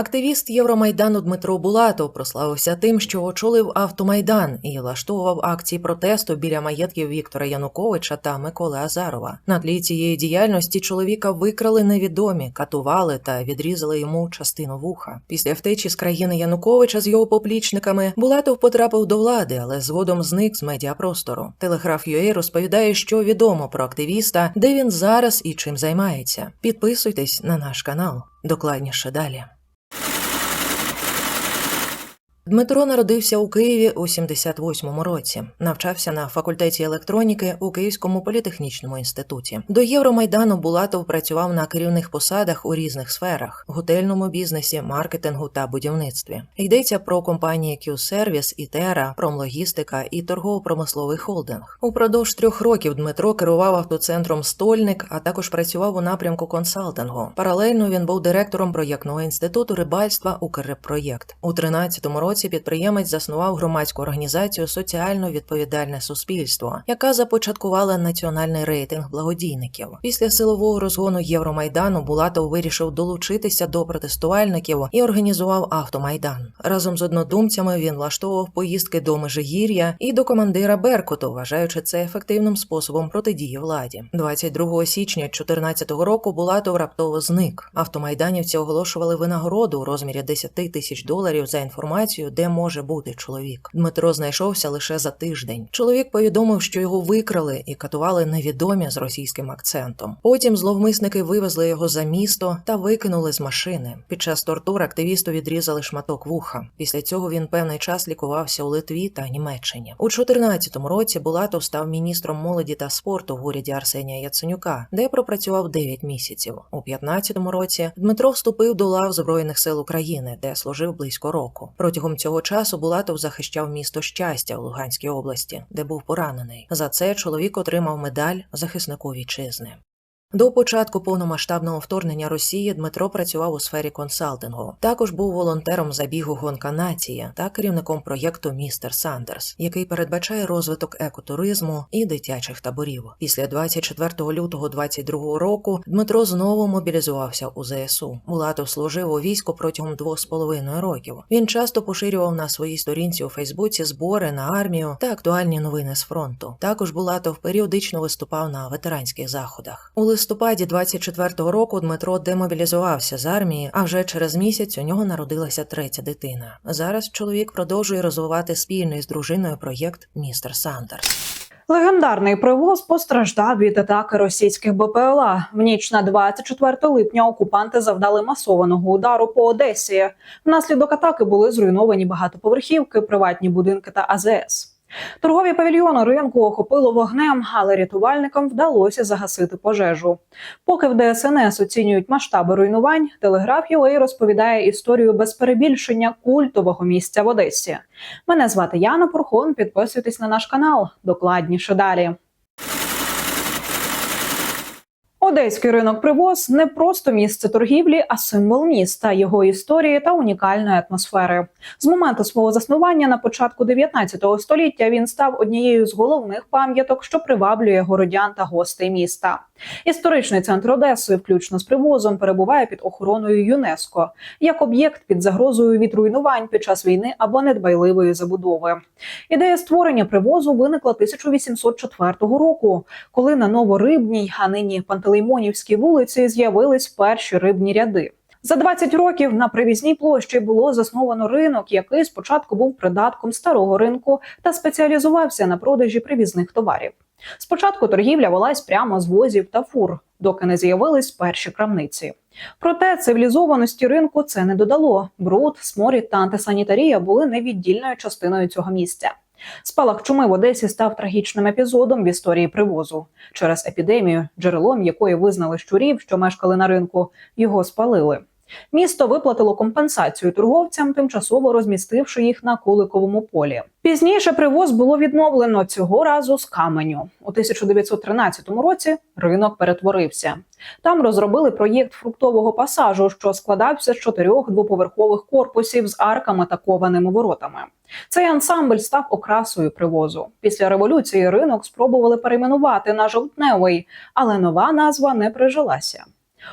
Активіст Євромайдану Дмитро Булатов прославився тим, що очолив автомайдан і влаштовував акції протесту біля маєтків Віктора Януковича та Миколи Азарова. На тлі цієї діяльності чоловіка викрали невідомі, катували та відрізали йому частину вуха. Після втечі з країни Януковича з його поплічниками Булатов потрапив до влади, але згодом зник з медіапростору. Телеграф UA розповідає, що відомо про активіста, де він зараз і чим займається. Підписуйтесь на наш канал. Докладніше далі. Дмитро народився у Києві у 78-му році. Навчався на факультеті електроніки у Київському політехнічному інституті. До Євромайдану Булатов працював на керівних посадах у різних сферах: готельному бізнесі, маркетингу та будівництві. Йдеться про компанії Q-Service, Ітера, Промлогістика і торгово-промисловий холдинг. Упродовж трьох років Дмитро керував автоцентром Стольник, а також працював у напрямку консалтингу. Паралельно він був директором проєктного інституту рибальства «Укррибпроєкт». У 13-му році підприємець заснував громадську організацію Соціально відповідальне суспільство, яка започаткувала національний рейтинг благодійників. Після силового розгону Євромайдану Булатов вирішив долучитися до протестувальників і організував автомайдан. Разом з однодумцями він влаштовував поїздки до Межигір'я і до командира Беркуту, вважаючи це ефективним способом протидії владі. 22 січня 2014 року Булатов раптово зник. Автомайданівці оголошували винагороду у розмірі 10 тисяч доларів за інформацію, де може бути чоловік. Дмитро знайшовся лише за тиждень. Чоловік повідомив, що його викрали і катували невідомі з російським акцентом. Потім зловмисники вивезли його за місто та викинули з машини. Під час тортур активісту відрізали шматок вуха. Після цього він певний час лікувався у Литві та Німеччині. У 2014 році Булатов став міністром молоді та спорту в уряді Арсенія Яценюка, де пропрацював 9 місяців. У 2015 році Дмитро вступив до лав Збройних сил України, де служив близько року. Протягом цього часу Булатов захищав місто щастя в Луганській області, де був поранений. За це чоловік отримав медаль захиснику вітчизни. До початку повномасштабного вторгнення Росії Дмитро працював у сфері консалтингу. Також був волонтером забігу Гонка нації та керівником проєкту Містер Сандерс, який передбачає розвиток екотуризму і дитячих таборів. Після 24 лютого 22 року Дмитро знову мобілізувався у ЗСУ. Булатов служив у війську протягом двох з половиною років. Він часто поширював на своїй сторінці у Фейсбуці збори на армію та актуальні новини з фронту. Також Булатов періодично виступав на ветеранських заходах. У листопаді 24-го року Дмитро демобілізувався з армії, а вже через місяць у нього народилася третя дитина. Зараз чоловік продовжує розвивати спільний з дружиною проєкт Містер Сандерс. Легендарний привоз постраждав від атаки російських БПЛА. В ніч на 24 липня окупанти завдали масованого удару по Одесі. Внаслідок атаки були зруйновані багатоповерхівки, приватні будинки та АЗС. Торгові павільйони ринку охопило вогнем, але рятувальникам вдалося загасити пожежу. Поки в ДСНС оцінюють масштаби руйнувань, телеграф UA розповідає історію без перебільшення культового місця в Одесі. Мене звати Яна Пурхон. Підписуйтесь на наш канал. Докладніше далі. Одеський ринок привоз не просто місце торгівлі, а символ міста, його історії та унікальної атмосфери. З моменту свого заснування на початку 19 століття він став однією з головних пам'яток, що приваблює городян та гостей міста. Історичний центр Одеси, включно з привозом, перебуває під охороною ЮНЕСКО як об'єкт під загрозою від руйнувань під час війни або недбайливої забудови. Ідея створення привозу виникла 1804 року, коли на новорибній, а нині Пантелеймонівській вулиці з'явились перші рибні ряди. За 20 років на привізній площі було засновано ринок, який спочатку був придатком старого ринку та спеціалізувався на продажі привізних товарів. Спочатку торгівля велась прямо з возів та фур, доки не з'явились перші крамниці. Проте цивілізованості ринку це не додало. Бруд, сморід та антисанітарія були невіддільною частиною цього місця. Спалах чуми в Одесі став трагічним епізодом в історії привозу. Через епідемію, джерелом якої визнали щурів, що мешкали на ринку, його спалили. Місто виплатило компенсацію торговцям, тимчасово розмістивши їх на Куликовому полі. Пізніше привоз було відновлено цього разу з каменю. У 1913 році ринок перетворився. Там розробили проєкт фруктового пасажу, що складався з чотирьох двоповерхових корпусів з арками та кованими воротами. Цей ансамбль став окрасою привозу. Після революції ринок спробували перейменувати на жовтневий, але нова назва не прижилася.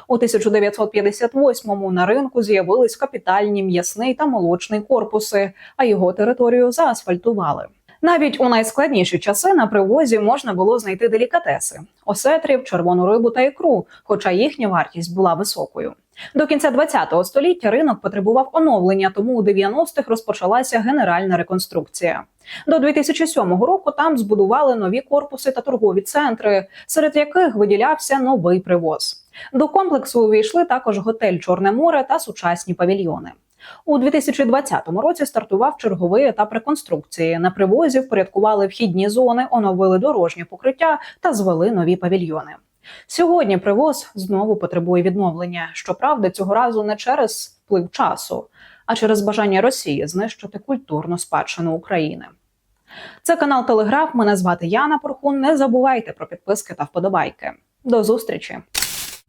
У 1958-му на ринку з'явились капітальні м'ясний та молочний корпуси, а його територію заасфальтували. Навіть у найскладніші часи на привозі можна було знайти делікатеси: осетрів, червону рибу та ікру, хоча їхня вартість була високою. До кінця ХХ століття ринок потребував оновлення, тому у 90-х розпочалася генеральна реконструкція. До 2007 року там збудували нові корпуси та торгові центри, серед яких виділявся новий привоз. До комплексу увійшли також готель Чорне море та сучасні павільйони. У 2020 році стартував черговий етап реконструкції. На привозі впорядкували вхідні зони, оновили дорожнє покриття та звели нові павільйони. Сьогодні привоз знову потребує відновлення. Щоправда, цього разу не через вплив часу, а через бажання Росії знищити культурну спадщину України. Це канал Телеграф. Мене звати Яна Порхун. Не забувайте про підписки та вподобайки. До зустрічі!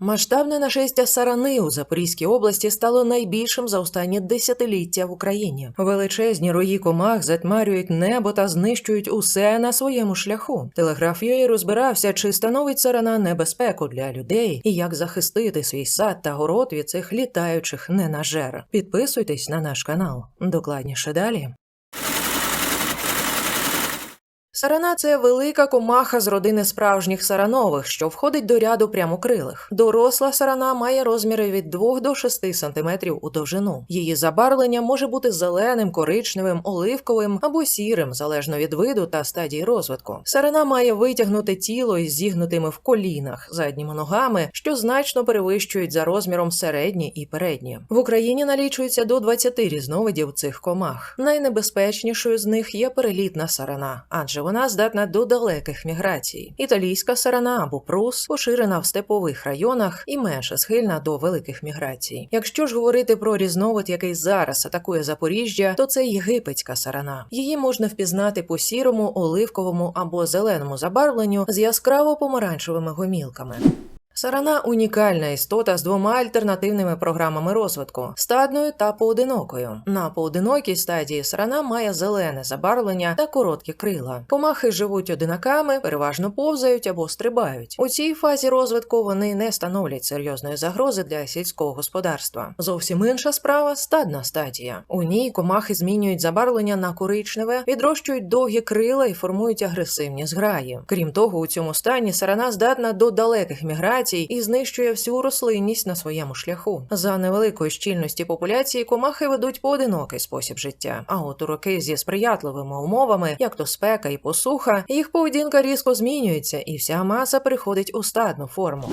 Масштабне нашестя сарани у Запорізькій області стало найбільшим за останні десятиліття в Україні. Величезні рої комах затьмарюють небо та знищують усе на своєму шляху. Телеграф UA розбирався, чи становить сарана небезпеку для людей і як захистити свій сад та город від цих літаючих ненажер. Підписуйтесь на наш канал. Докладніше далі. Сарана це велика комаха з родини справжніх саранових, що входить до ряду прямокрилих. Доросла сарана має розміри від 2 до 6 см у довжину. Її забарвлення може бути зеленим, коричневим, оливковим або сірим, залежно від виду та стадії розвитку. Сарана має витягнуте тіло із зігнутими в колінах, задніми ногами, що значно перевищують за розміром середні і передні. В Україні налічується до 20 різновидів цих комах. Найнебезпечнішою з них є перелітна сарана, адже вона здатна до далеких міграцій. Італійська сарана або прус поширена в степових районах і менше схильна до великих міграцій. Якщо ж говорити про різновид, який зараз атакує Запоріжжя, то це єгипетська сарана. Її можна впізнати по сірому, оливковому або зеленому забарвленню з яскраво помаранчевими гомілками. Сарана унікальна істота з двома альтернативними програмами розвитку стадною та поодинокою. На поодинокій стадії сарана має зелене забарвлення та короткі крила. Комахи живуть одинаками, переважно повзають або стрибають. У цій фазі розвитку вони не становлять серйозної загрози для сільського господарства. Зовсім інша справа стадна стадія. У ній комахи змінюють забарвлення на коричневе, відрощують довгі крила і формують агресивні зграї. Крім того, у цьому стані сарана здатна до далеких міграцій і знищує всю рослинність на своєму шляху. За невеликої щільності популяції комахи ведуть поодинокий спосіб життя. А от у роки зі сприятливими умовами, як то спека і посуха, їх поведінка різко змінюється, і вся маса переходить у стадну форму.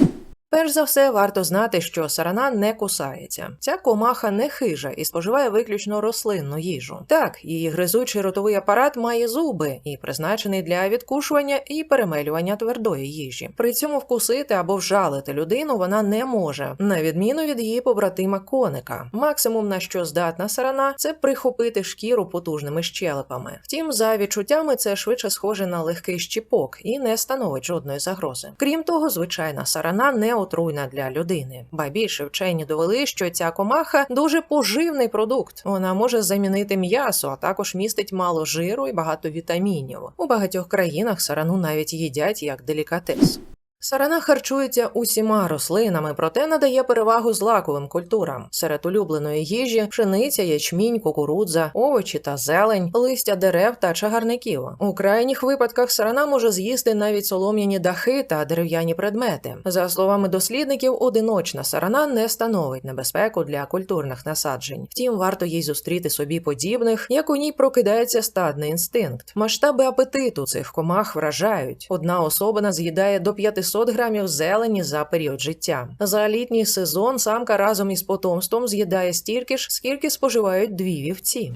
Перш за все, варто знати, що сарана не кусається. Ця комаха не хижа і споживає виключно рослинну їжу. Так, її гризучий ротовий апарат має зуби і призначений для відкушування і перемелювання твердої їжі. При цьому вкусити або вжалити людину вона не може, на відміну від її побратима коника. Максимум на що здатна сарана це прихопити шкіру потужними щелепами. Втім, за відчуттями це швидше схоже на легкий щіпок і не становить жодної загрози. Крім того, звичайна сарана не отруйна для людини. Ба більше вчені довели, що ця комаха дуже поживний продукт. Вона може замінити м'ясо, а також містить мало жиру і багато вітамінів. У багатьох країнах сарану навіть їдять як делікатес. Сарана харчується усіма рослинами, проте надає перевагу злаковим культурам. Серед улюбленої їжі пшениця, ячмінь, кукурудза, овочі та зелень, листя дерев та чагарників. У крайніх випадках сарана може з'їсти навіть солом'яні дахи та дерев'яні предмети. За словами дослідників, одиночна сарана не становить небезпеку для культурних насаджень. Втім, варто їй зустріти собі подібних, як у ній прокидається стадний інстинкт. Масштаби апетиту цих комах вражають. Одна особина з'їдає до 500 грамів зелені за період життя. За літній сезон самка разом із потомством з'їдає стільки ж, скільки споживають дві вівці.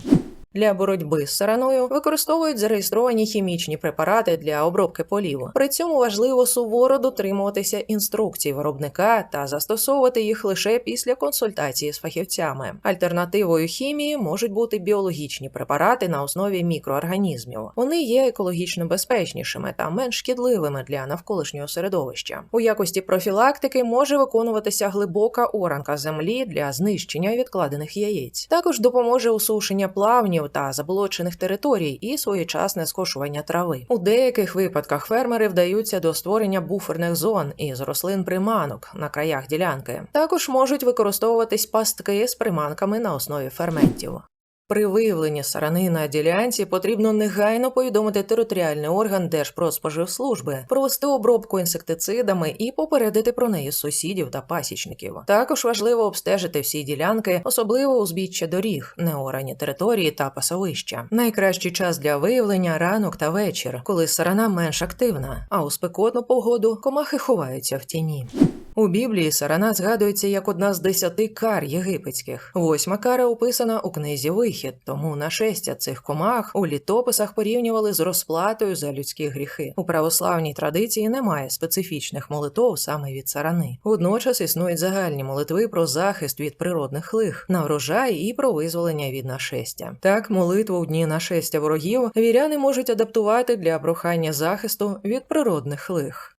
Для боротьби з сараною використовують зареєстровані хімічні препарати для обробки полів. При цьому важливо суворо дотримуватися інструкцій виробника та застосовувати їх лише після консультації з фахівцями. Альтернативою хімії можуть бути біологічні препарати на основі мікроорганізмів. Вони є екологічно безпечнішими та менш шкідливими для навколишнього середовища. У якості профілактики може виконуватися глибока оранка землі для знищення відкладених яєць. Також допоможе усушення плавнів схилонів та заболочених територій і своєчасне скошування трави. У деяких випадках фермери вдаються до створення буферних зон із рослин приманок на краях ділянки. Також можуть використовуватись пастки з приманками на основі ферментів. При виявленні сарани на ділянці потрібно негайно повідомити територіальний орган Держпродспоживслужби, провести обробку інсектицидами і попередити про неї сусідів та пасічників. Також важливо обстежити всі ділянки, особливо узбіччя доріг, неорані території та пасовища. Найкращий час для виявлення ранок та вечір, коли сарана менш активна, а у спекотну погоду комахи ховаються в тіні. У Біблії сарана згадується як одна з десяти кар єгипетських. Восьма кара описана у книзі Вихід, тому нашестя цих комах у літописах порівнювали з розплатою за людські гріхи. У православній традиції немає специфічних молитов саме від сарани. Водночас існують загальні молитви про захист від природних лих, на врожай і про визволення від нашестя. Так, молитву у дні нашестя ворогів віряни можуть адаптувати для прохання захисту від природних лих.